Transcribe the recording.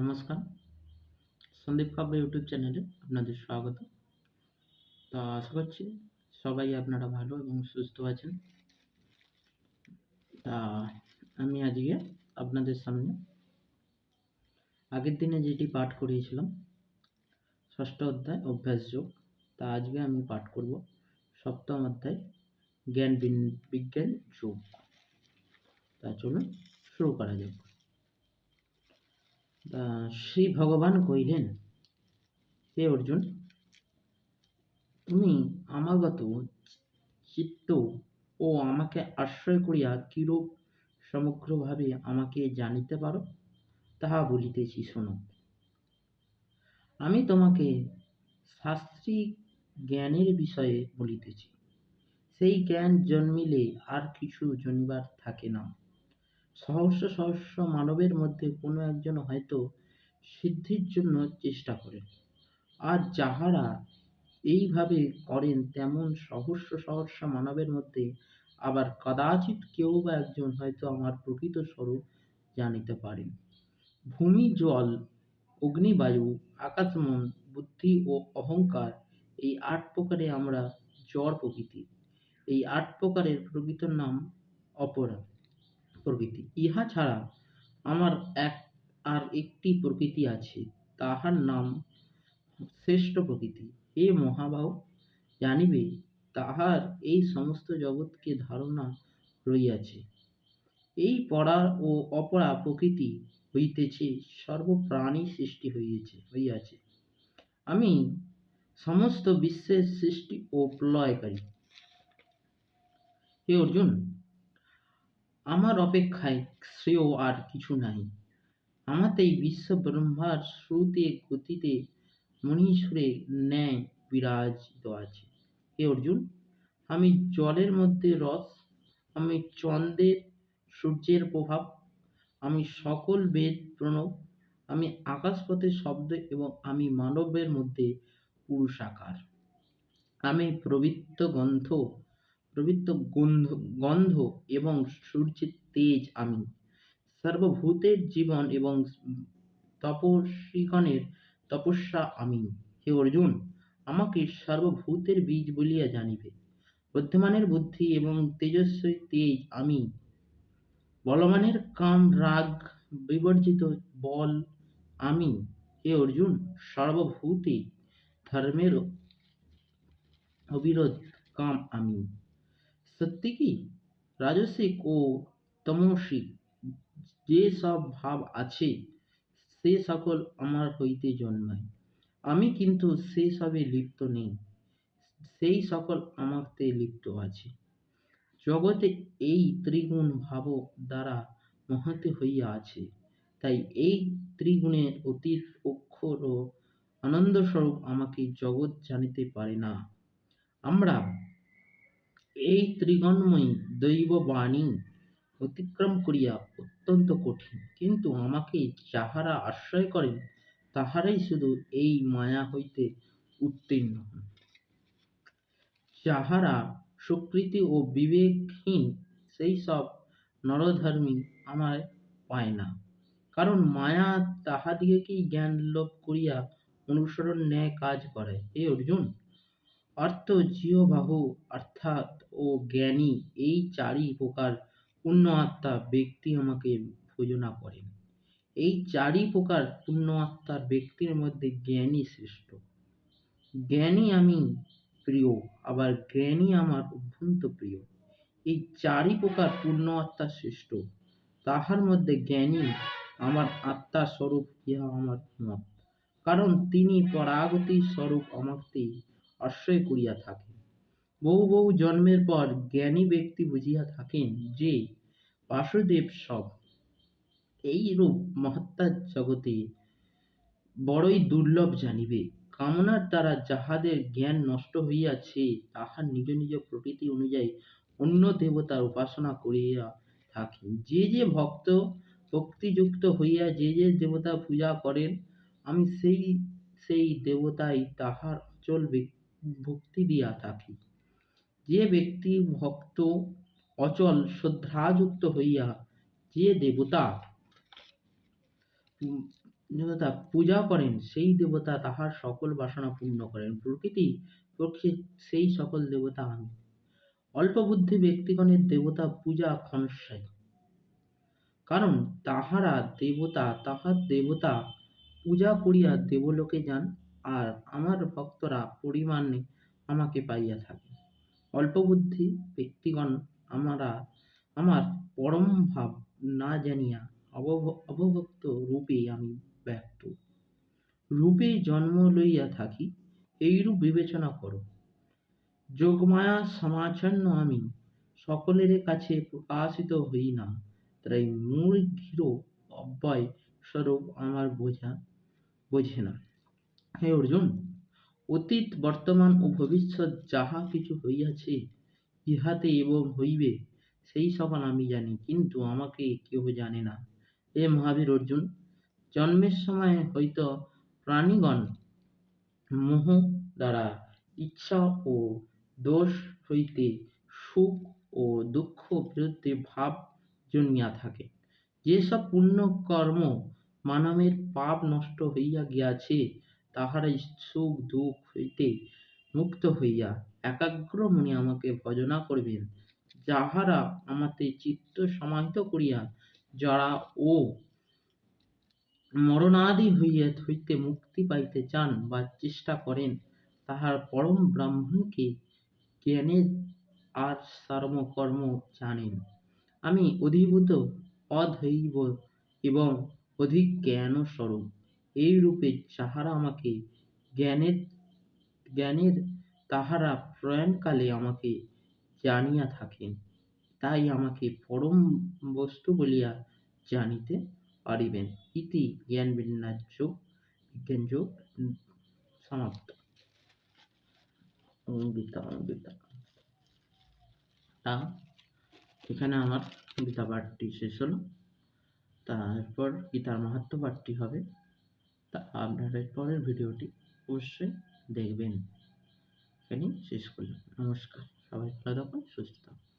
নমস্কার। সন্দীপ কাব্য ইউটিউব চ্যানেলে আপনাদের স্বাগত। তা আশা করছি সবাই আপনারা ভালো এবং সুস্থ আছেন। তা আমি আজকে আপনাদের সামনে আগের দিনে যেটি পাঠ করিয়েছিলাম, ষষ্ঠ অধ্যায় অভ্যাস যোগ। তা আজকে আমি পাঠ করব সপ্তম অধ্যায় জ্ঞান বিজ্ঞান যোগ। তা চলুন শুরু করা যাক। শ্রী ভগবান কইলেন, হে অর্জুন, তুমি আমাগত চিত্ত ও আমাকে আশ্রয় করিয়া কিরূপ সমগ্রভাবে আমাকে জানিতে পারো, তাহা বলিতেছি, শোনো। আমি তোমাকে শাস্ত্রিক জ্ঞানের বিষয়ে বলিতেছি, সেই জ্ঞান জন্মিলে আর কিছু জন্মিবার থাকে না। সহস্র সহস্র মানবের মধ্যে কোনো একজন হয়তো সিদ্ধির জন্য চেষ্টা করেন। আর যাহারা এইভাবে করেন, তেমন সহস্র সহস্র মানবের মধ্যে আবার কদাচিৎ কেউ বা একজন হয়তো আমার প্রকৃত স্বরূপ জানিতে পারেন। ভূমি, জল, অগ্নিবায়ু, আকাশমন, বুদ্ধি ও অহংকার, এই আট প্রকারে আমরা জড় প্রকৃতি এই আট প্রকারের প্রকৃত নাম অপরা প্রকৃতি। ইহা ছাড়া আমার এক আর একটি প্রকৃতি আছে, তাহার নাম শ্রেষ্ঠ প্রকৃতি। হে মহাবাহু, জানিবে, তাহার এই সমস্ত জগৎকে ধারণা রইয়াছে এই পরা ও অপরা প্রকৃতি হইতেছে, সর্বপ্রাণী সৃষ্টি হইয়াছে হইয়াছে। আমি সমস্ত বিশ্বের সৃষ্টি ও প্রলয়কারী। হে অর্জুন আমার অপেক্ষায় শ্রেয় আর কিছু নাই। আমাতেই বিশ্ব ব্রহ্মার শ্রুতে গতিতে মণিসুরে ন্যায় বিরাজিত আছে। হে অর্জুন, আমি জলের মধ্যে রস, আমি চন্দ্রের সূর্যের প্রভাব, আমি সকল বেদ প্রণব, আমি আকাশপথে শব্দ এবং আমি মানবের মধ্যে পুরুষাকার। আমি প্রবৃত্ত গন্ধ প্রবৃত্ত গন্ধ গন্ধ এবং সূর্যের তেজ আমি। সর্বভূতের জীবন এবং তপস্বীগণের তপস্যা আমি। হে অর্জুন, আমাকে সর্বভূতের বীজ বলিয়া জানিবে। বুদ্ধিমানের বুদ্ধি এবং তেজস্বী তেজ আমি। বলবানের কাম রাগ বিবর্জিত বল আমি। হে অর্জুন, সর্বভূতে ধর্মের অবিরোধ কাম আমি। সত্যি কি? রাজসিক ও তমসিক যে সব ভাব আছে, সে সকল আমার হইতে জন্মায়। আমি কিন্তু সে সবে লিপ্ত নেই, সেই সকল আমাতে লিপ্ত আছে। জগতে এই ত্রিগুণ ভাব দ্বারা মহতে হইয়া আছে, তাই এই ত্রিগুণের অতীত অক্ষর ও আনন্দস্বরূপ আমাকে জগৎ জানিতে পারে না। আমরা এই ত্রিগণময়ী দৈববাণী অতিক্রম করিয়া অত্যন্ত কঠিন। কিন্তু আমাকে যাহারা আশ্রয় করেন, তাহারাই শুধু এই মায়া হইতে উত্তীর্ণ হন। যাহারা সুকৃতি ও বিবেকহীন, সেই সব নরধর্মী আমায় পায় না। কারণ মায়া তাহাদিগকেই জ্ঞান লোভ করিয়া অনুসরণ ন্যায় কাজ করে। হে অর্জুন অর্থ জিহবাহু অর্থাৎ ও জ্ঞানী, এই চারি প্রকার পূর্ণ আত্মা ব্যক্তি আমাকে ভোজনা করেন। এই চারি প্রকার পূর্ণ আত্মার ব্যক্তির মধ্যে জ্ঞানী শ্রেষ্ঠ। জ্ঞানী আমি প্রিয়, আবার জ্ঞানী আমার অত্যন্ত প্রিয়। এই চারি প্রকার পূর্ণ আত্মা শ্রেষ্ঠ, তাহার মধ্যে জ্ঞানী আমার আত্মা স্বরূপ ইহা আমার মত। কারণ তিনি পরাগতি স্বরূপ আমাকে আশ্রয় করিয়া থাকেন। বহু বহু জন্মের পর জ্ঞানী ব্যক্তি বুঝিয়া থাকেন যে বাসুদেব সব। এইরূপ মহাত্মার জগতে বড়ই দুর্লভ জানিবে। কামনার দ্বারা যাহাদের জ্ঞান নষ্ট হইয়াছে, তাহার নিজ নিজ প্রকৃতি অনুযায়ী অন্য দেবতার উপাসনা করিয়া থাকে যে যে ভক্ত ভক্তিযুক্ত হইয়া যে যে দেবতা পূজা করেন, আমি সেই সেই দেবতাই তাহার অচল ভক্তি দিয়া থাকি। যে ব্যক্তি ভক্ত অচল শ্রদ্ধাযুক্ত হইয়া যে দেবতা দেবতা পূজা করেন, সেই দেবতা তাহার সকল বাসনা পূর্ণ করেন। প্রকৃতি পক্ষে সেই সকল দেবতা আমি। অল্প বুদ্ধি ব্যক্তিগণের দেবতা পূজা ক্ষণস্থায়ী। কারণ তাহারা দেবতা, তাহার দেবতা পূজা করিয়া দেবলোকে যান, আর আমার ভক্তরা পরিমাণে আমাকে পাইয়া থাকে। অল্প বুদ্ধি ব্যক্তিগণ আমরা, আমার পরম ভাব না জানিয়া অবভ- অবভক্ত রূপে আমি ব্যক্ত। রূপে জন্ম লইয়া থাকি, এইরূপ বিবেচনা করো। যোগমায়া সমাচ্ছন্ন আমি, সকলের কাছে প্রকাশিত হই না। তাই মূল ঘির অব্যয় স্বরূপ আমার বোঝা, বোঝে না। হে অর্জুন অতীত, বর্তমান ও ভবিষ্যৎ যাহা কিছু হইয়াছে, ইহাতে এবং হইবে, সেই সকল আমি জানি, কিন্তু আমাকে কেহ জানে না। হে মহাবীর অর্জুন, জন্মের সময় হয়তো প্রাণীগণ মোহ দ্বারা ইচ্ছা ও দোষ হইতে সুখ ও দুঃখ বিরুদ্ধে ভাব জন্মিয়া থাকে। যেসব পুণ্য কর্ম মানবের পাপ নষ্ট হইয়া গিয়াছে তাহারাই সুখ দুঃখ হইতে মুক্ত হইয়া একাগ্র মনে আমাকে ভজনা করবেন। যাহারা আমাতে চিত্ত সমাহিত করিয়া যারা ও মরণাদি হইয়া হইতে মুক্তি পাইতে চান বা চেষ্টা করেন, তাহার পরম ব্রাহ্মণকে জ্ঞানের আর সার্বকর্ম জানেন? আমি অধিভূত, অধৈব এবং অধিক জ্ঞান স্বরূপ এই রূপে যাহারা আমাকে জ্ঞানের জ্ঞানের তাহারা প্রয়াণকালে আমাকে জানিয়া থাকেন। তাই আমাকে পরম বস্তু বলিয়া জানিতে পারিবেন। ইতি জ্ঞান বিন্যাস যোগ, বিজ্ঞান যোগ, সমাপ্ত। অঙ্গিতা অঙ্গিতা তা, এখানে আমার গীতা পাঠটি শেষ হলো। তারপর গীতার মাহাত্ম পাঠটি হবে। তা আপনারা পরের ভিডিওটি অবশ্যই দেখবেন। এখানেই শেষ করলাম। নমস্কার। সবাই ভালো থাকুন, সুস্থ থাকুন।